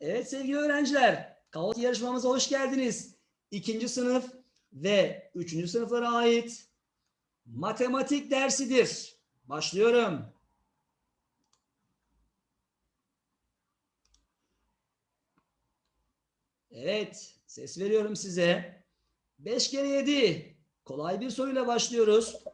Evet sevgili öğrenciler, Kaos yarışmamıza hoş geldiniz. İkinci sınıf ve üçüncü sınıflara ait matematik dersidir. Başlıyorum. Evet, ses veriyorum size. 5 kere 7. Kolay bir soruyla başlıyoruz.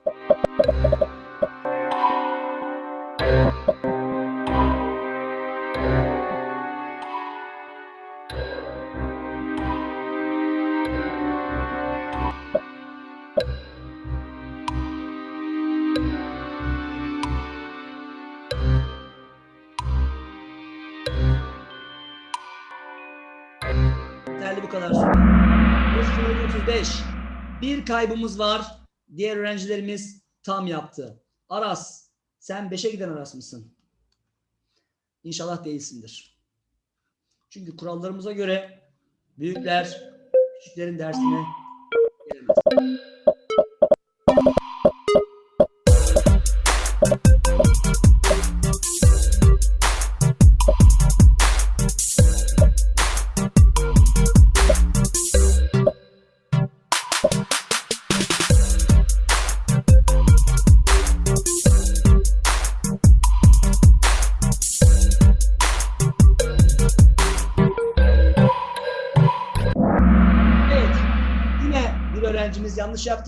Kadar soru. 35. Bir kaybımız var. Diğer öğrencilerimiz tam yaptı. Aras, sen 5'e giden Aras mısın? İnşallah değilsindir. Çünkü kurallarımıza göre büyükler küçüklerin dersine gelemez.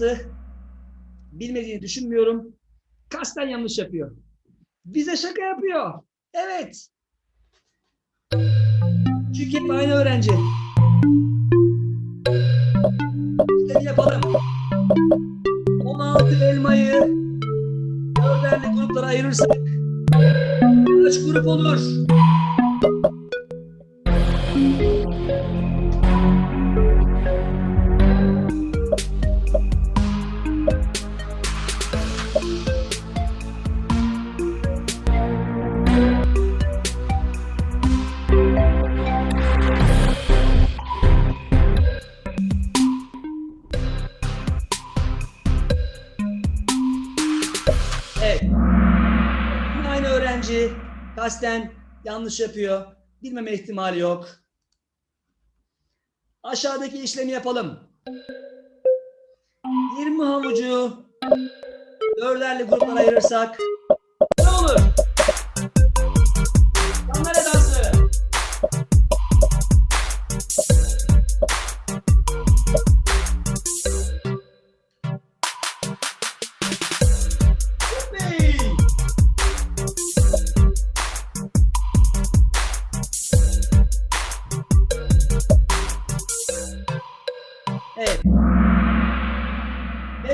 Yaptı. Bilmediğini düşünmüyorum. Kasten yanlış yapıyor. Bize şaka yapıyor. Evet. Çünkü hep aynı öğrenci. İşlemi yapalım. 16 elmayı dörderli gruplara ayırırsak kaç grup olur? Öğrenci kasten yanlış yapıyor. Bilmeme ihtimali yok. Aşağıdaki işlemi yapalım. 20 havucu dörderli gruplara ayırırsak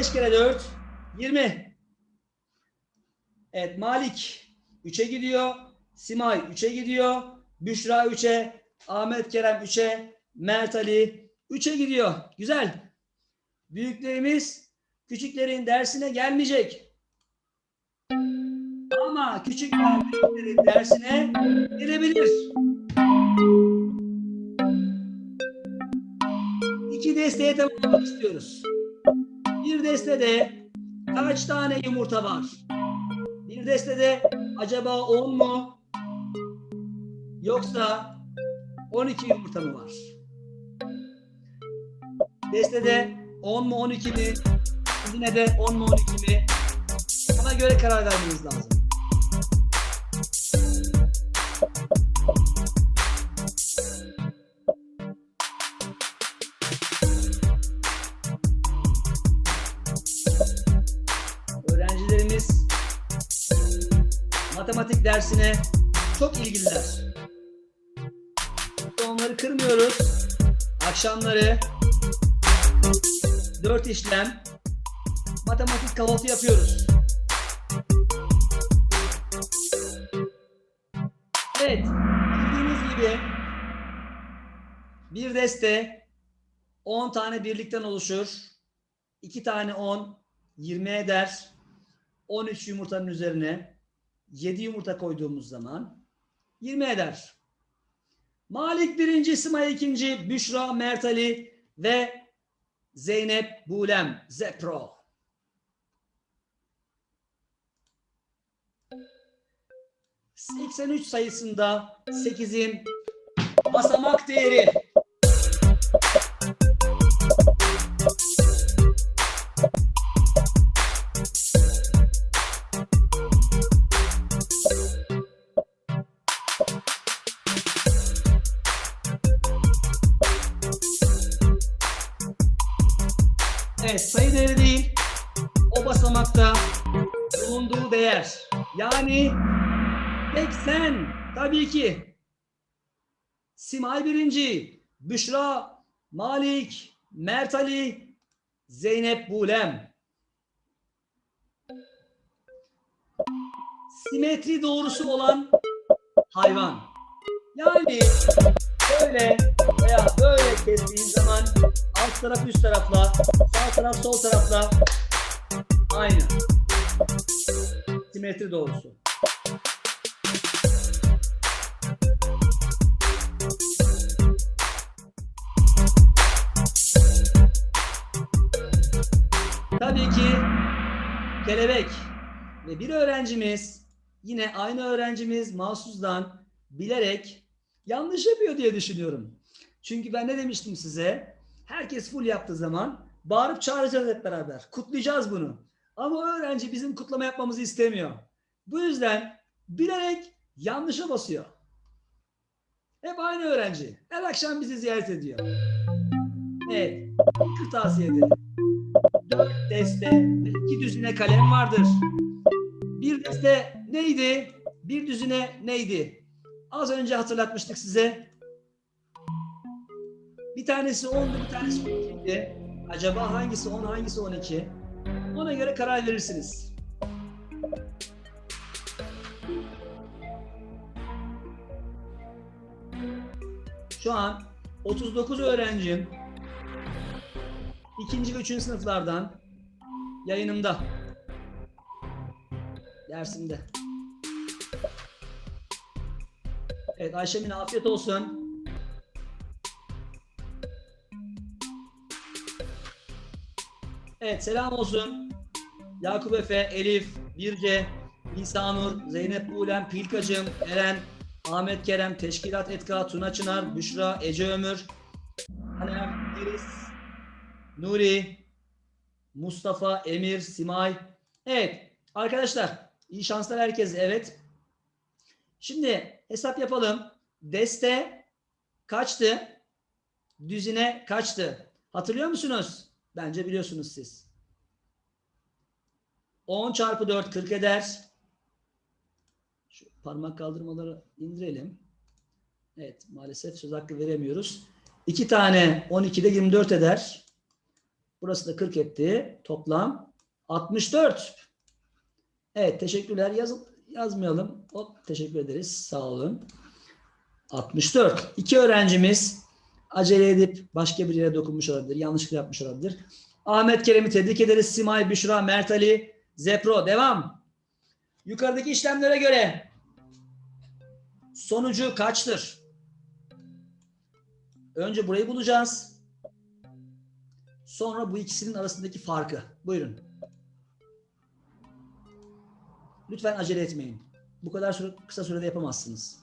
5 kere 4 20. Evet Malik 3'e gidiyor. Simay 3'e gidiyor. Büşra 3'e. Ahmet Kerem 3'e. Mert Ali 3'e gidiyor. Güzel. Büyüklerimiz küçüklerin dersine gelmeyecek. Ama küçükler büyüklerin dersine gelebilir. İki desteğe tamamlamak istiyoruz. Bir destede kaç tane yumurta var? Bir destede acaba 10 mu? Yoksa 12 yumurta mı var? Destede 10 mu 12 mi? Yine de 10 mu 12 mi? Ona göre karar vermeniz lazım. Matematik dersine çok ilgililer. Onları kırmıyoruz. Akşamları dört işlem matematik kahvaltı yapıyoruz. Evet, bildiğiniz gibi bir deste 10 tane birlikten oluşur. 2 tane 10 20 eder. 13 yumurtanın üzerine 7 yumurta koyduğumuz zaman 20 eder. Malik birinci, Simay ikinci, Büşra, Mert Ali ve Zeynep Bulem, Zepro. ...83 sayısında 8'in basamak değeri. Yani 80 tabii ki. Simay birinci, Büşra, Malik, Mert Ali, Zeynep Bulem. Simetri doğrusu olan hayvan. Yani böyle veya böyle kestiğin zaman alt taraf üst tarafla, sağ taraf sol tarafla aynı. Simetri doğrusu. Tabii ki kelebek ve bir öğrencimiz yine aynı öğrencimiz mahsusdan bilerek yanlış yapıyor diye düşünüyorum. Çünkü ben ne demiştim size? Herkes full yaptığı zaman bağırıp çağıracağız hep beraber. Kutlayacağız bunu. Ama öğrenci bizim kutlama yapmamızı istemiyor. Bu yüzden bilerek yanlışa basıyor. Hep aynı öğrenci. Her akşam bizi ziyaret ediyor. Evet. Kırtasiye'de dört deste iki düzine kalem vardır. Bir deste neydi? Bir düzine neydi? Az önce hatırlatmıştık size. Bir tanesi 10'du, bir tanesi 12'ydi. Acaba hangisi 10, hangisi 12? Ona göre karar verirsiniz. Şu an 39 öğrencim ikinci ve üçüncü sınıflardan yayınımda. Dersimde. Evet Ayşemin afiyet olsun. Evet selam olsun. Yakup Efe, Elif, Birce, Nisanur, Zeynep Buğlem, Pilkacım, Eren, Ahmet Kerem, Teşkilat Etka, Tuna Çınar, Büşra, Ece Ömür, Haner, Deniz, Nuri, Mustafa, Emir, Simay. Evet arkadaşlar iyi şanslar herkese. Evet. Şimdi hesap yapalım. Deste kaçtı? Düzine kaçtı? Hatırlıyor musunuz? Bence biliyorsunuz siz. 10 çarpı 4 40 eder. Şu parmak kaldırmaları indirelim. Evet maalesef söz hakkı veremiyoruz. 2 tane 12'de 24 eder. Burası da 40 etti. Toplam 64. Evet teşekkürler. Yaz, yazmayalım. Hop, teşekkür ederiz. Sağ olun. 64. İki öğrencimiz acele edip başka bir yere dokunmuş olabilir. Yanlışlıkla yapmış olabilir. Ahmet Kerem'i tebrik ederiz. Simay, Büşra, Mert Ali, Zepro. Devam. Yukarıdaki işlemlere göre sonucu kaçtır? Önce burayı bulacağız. Sonra bu ikisinin arasındaki farkı. Buyurun. Lütfen acele etmeyin. Bu kadar süre, kısa sürede yapamazsınız.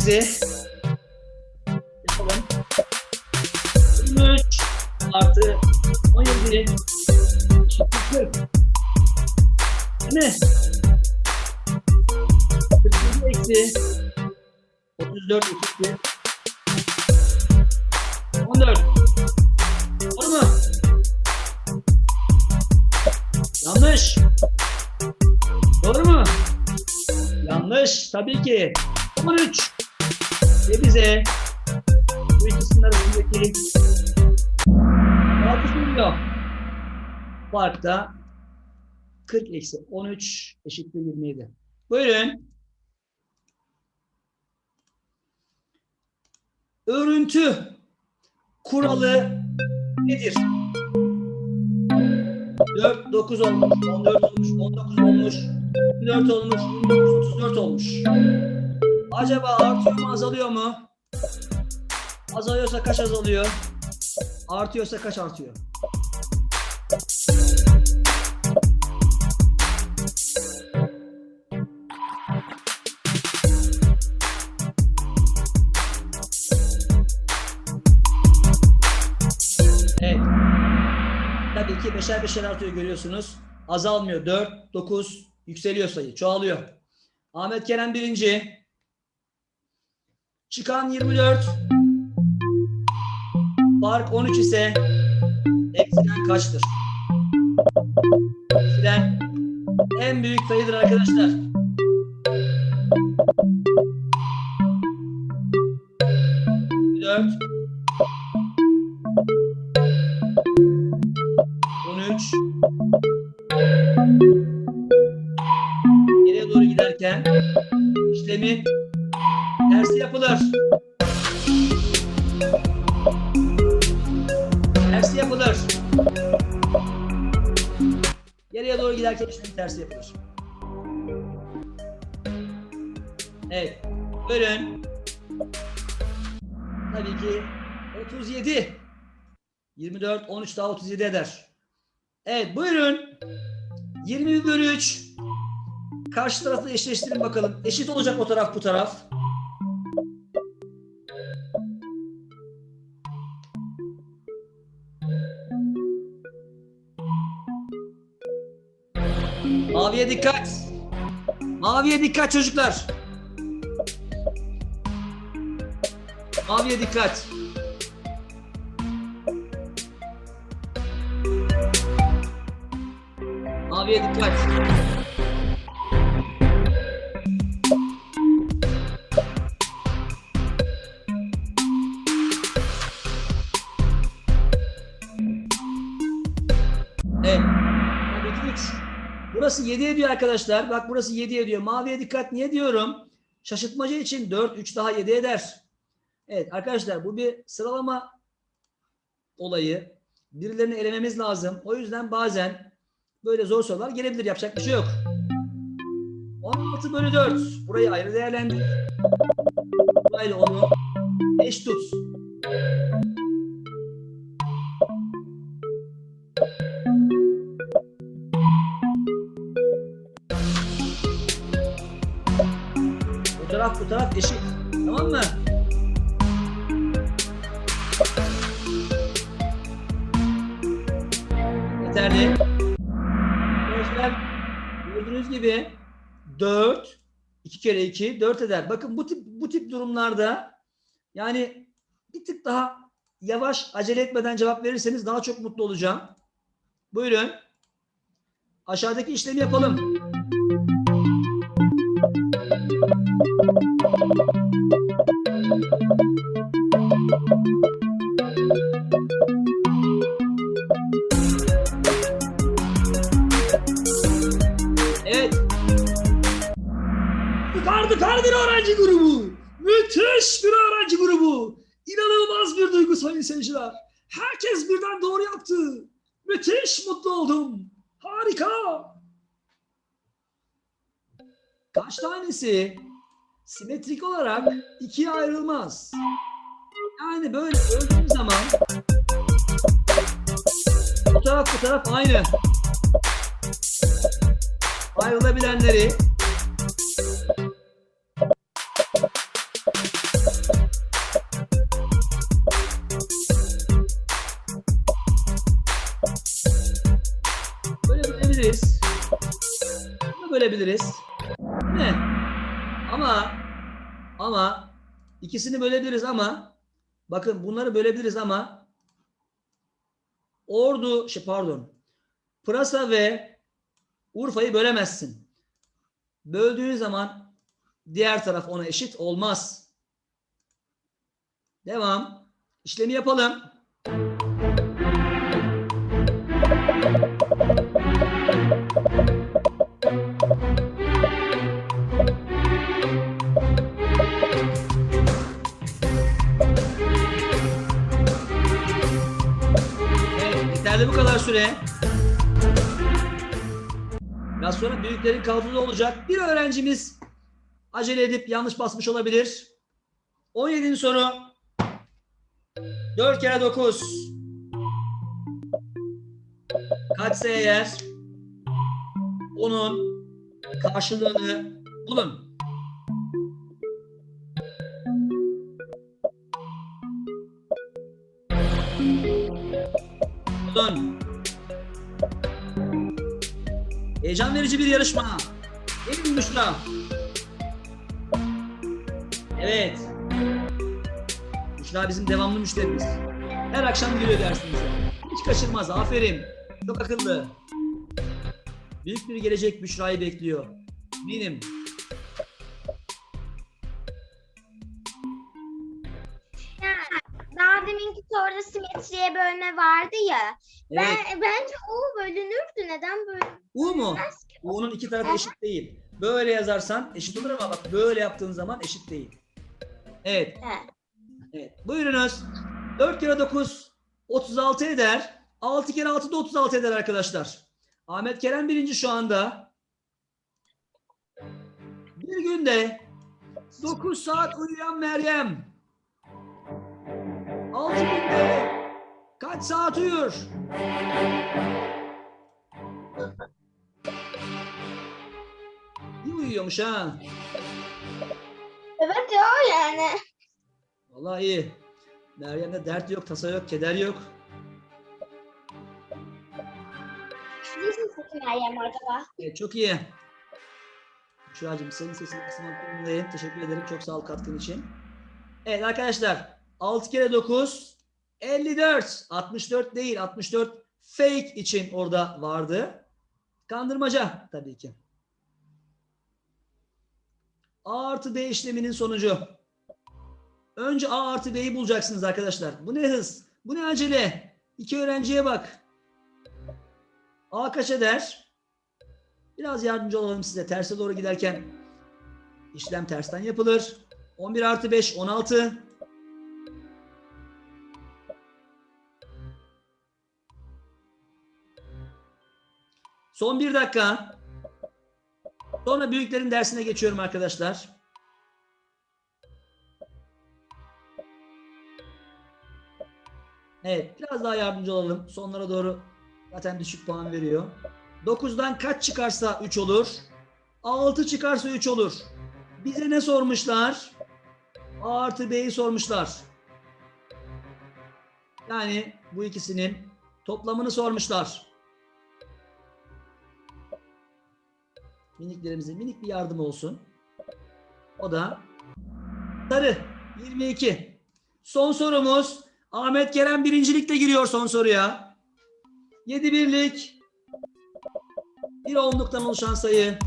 İşlemlerimizi. Yapalım. 23 artı 17 eşittir 40. Değil mi? 47 eksi 34 eşittir 14. Doğru mu? Yanlış. Doğru mu? Yanlış. Tabii ki. 13. Ve bize bu ikisinin arasındaki farkı soruyor. Fark da 40 eksi 13 eşittir 27. Buyurun. Örüntü kuralı nedir? 4, 9 olmuş, 14 olmuş, 19 olmuş, 24 olmuş, 29, 34 olmuş. Acaba artıyor mu, azalıyor mu? Azalıyorsa kaç azalıyor? Artıyorsa kaç artıyor? Evet. Tabii ki beşer beşer artıyor görüyorsunuz. Azalmıyor. 4, 9 yükseliyor sayı. Çoğalıyor. Ahmet Kerem birinci. Çıkan 24. Fark 13 ise eksilen kaçtır? Eksilen en büyük sayıdır arkadaşlar. Dört. 13 Geriye doğru giderken işlemi yapılır. Tersi yapılır. Geriye doğru giderken işlemi tersi yapılır. Evet. Buyurun. Tabii ki 37. 24, 13 daha 37 eder. Evet buyurun. 21 bölü 3. Karşı tarafla eşleştirin bakalım. Eşit olacak o taraf bu taraf. Maviye dikkat. Maviye dikkat çocuklar. Maviye dikkat. Maviye dikkat. Evet. Tabii üç. Burası 7 ediyor arkadaşlar. Bak burası 7 ediyor. Maviye dikkat. Niye diyorum? Şaşırtmaca için 4, 3 daha 7 eder. Evet arkadaşlar bu bir sıralama olayı. Birilerini elememiz lazım. O yüzden bazen böyle zor sorular gelebilir. Yapacak bir şey yok. 16 bölü 4. Burayı ayrı değerlendir. Burayla onu eş tut. Taraf eşit. Tamam mı? Yeterli. Arkadaşlar gördüğünüz gibi 4 2 kere 2 4 eder. Bakın bu tip bu tip durumlarda yani bir tık daha yavaş acele etmeden cevap verirseniz daha çok mutlu olacağım. Buyurun. Aşağıdaki işlemi yapalım. Kardı bir öğrenci grubu. Müthiş bir öğrenci grubu. İnanılmaz bir duygu sayın seyirciler. Herkes birden doğru yaptı. Müthiş mutlu oldum. Harika. Kaç tanesi simetrik olarak ikiye ayrılmaz? Yani böyle gördüğünüz zaman bu taraf bu taraf aynı. Ayrılabilenleri bölebiliriz. Mi? Ama ama ikisini bölebiliriz ama Bakın bunları bölebiliriz ama Ordu, şey pardon. Pırasa ve Urfa'yı bölemezsin. Böldüğün zaman diğer taraf ona eşit olmaz. Devam. İşlemi yapalım. Süre. Biraz sonra büyüklerin kaldığı olacak. Bir öğrencimiz acele edip yanlış basmış olabilir. 17'nin soru. 4 kere 9. Kaçsa eğer onun karşılığını. Bulun. Heyecan verici bir yarışma. Emin Büşra. Evet. Büşra bizim devamlı müşterimiz. Her akşam geliyor dersimize. Hiç kaçırmaz. Aferin. Çok akıllı. Büyük bir gelecek Büşra'yı bekliyor. Benim. Soruda simetriye bölme vardı ya. Evet. Ben bence o bölünürdü. Neden bölünmez U mu? U'nun iki tarafı eşit değil. Böyle yazarsan eşit olur ama bak böyle yaptığın zaman eşit değil. Evet. He. Evet. Buyurunuz. 4 kere 9 36 eder. 6 kere 6 da 36 eder arkadaşlar. Ahmet Kerem birinci şu anda. Bir günde 9 saat uyuyan Meryem. 6 günde kaç saat uyur? İyi uyuyormuş ha. Evet ya yani. Vallahi iyi. Meryem'de dert yok, tasa yok, keder yok. Sizin seçim Meryem acaba? Evet, çok iyi. Şuracığım senin sesini kısmak durumundayım. Teşekkür ederim. Çok sağ ol katkın için. Evet arkadaşlar. 6 kere 9 54. 64 değil. 64 fake için orada vardı. Kandırmaca tabii ki. A artı B işleminin sonucu. Önce A artı B'yi bulacaksınız arkadaşlar. Bu ne hız? Bu ne acele? İki öğrenciye bak. A kaç eder? Biraz yardımcı olalım size. Terse doğru giderken işlem tersten yapılır. 11 artı 5 16. Son bir dakika. Sonra büyüklerin dersine geçiyorum arkadaşlar. Evet, biraz daha yardımcı olalım. Sonlara doğru zaten düşük puan veriyor. 9'dan kaç çıkarsa 3 olur? 6 çıkarsa 3 olur. Bize ne sormuşlar? A artı B'yi sormuşlar. Yani bu ikisinin toplamını sormuşlar. Miniklerimize minik bir yardım olsun. O da sarı 22. Son sorumuz Ahmet Kerem birincilikle giriyor son soruya. 7 birlik bir onluktan oluşan sayı.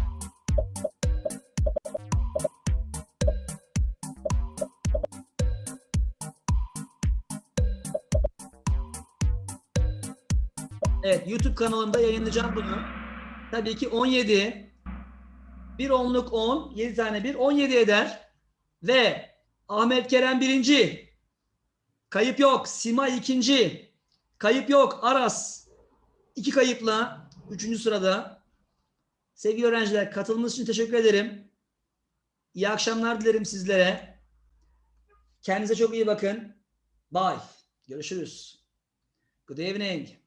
Evet YouTube kanalımda yayınlayacağım bunu. Tabii ki 17. Bir onluk 10. 7 tane bir 17 eder. Ve Ahmet Kerem birinci. Kayıp yok. Simay ikinci. Kayıp yok. Aras. iki kayıpla. Üçüncü sırada. Sevgili öğrenciler katılımınız için teşekkür ederim. İyi akşamlar dilerim sizlere. Kendinize çok iyi bakın. Bye. Görüşürüz. Good evening.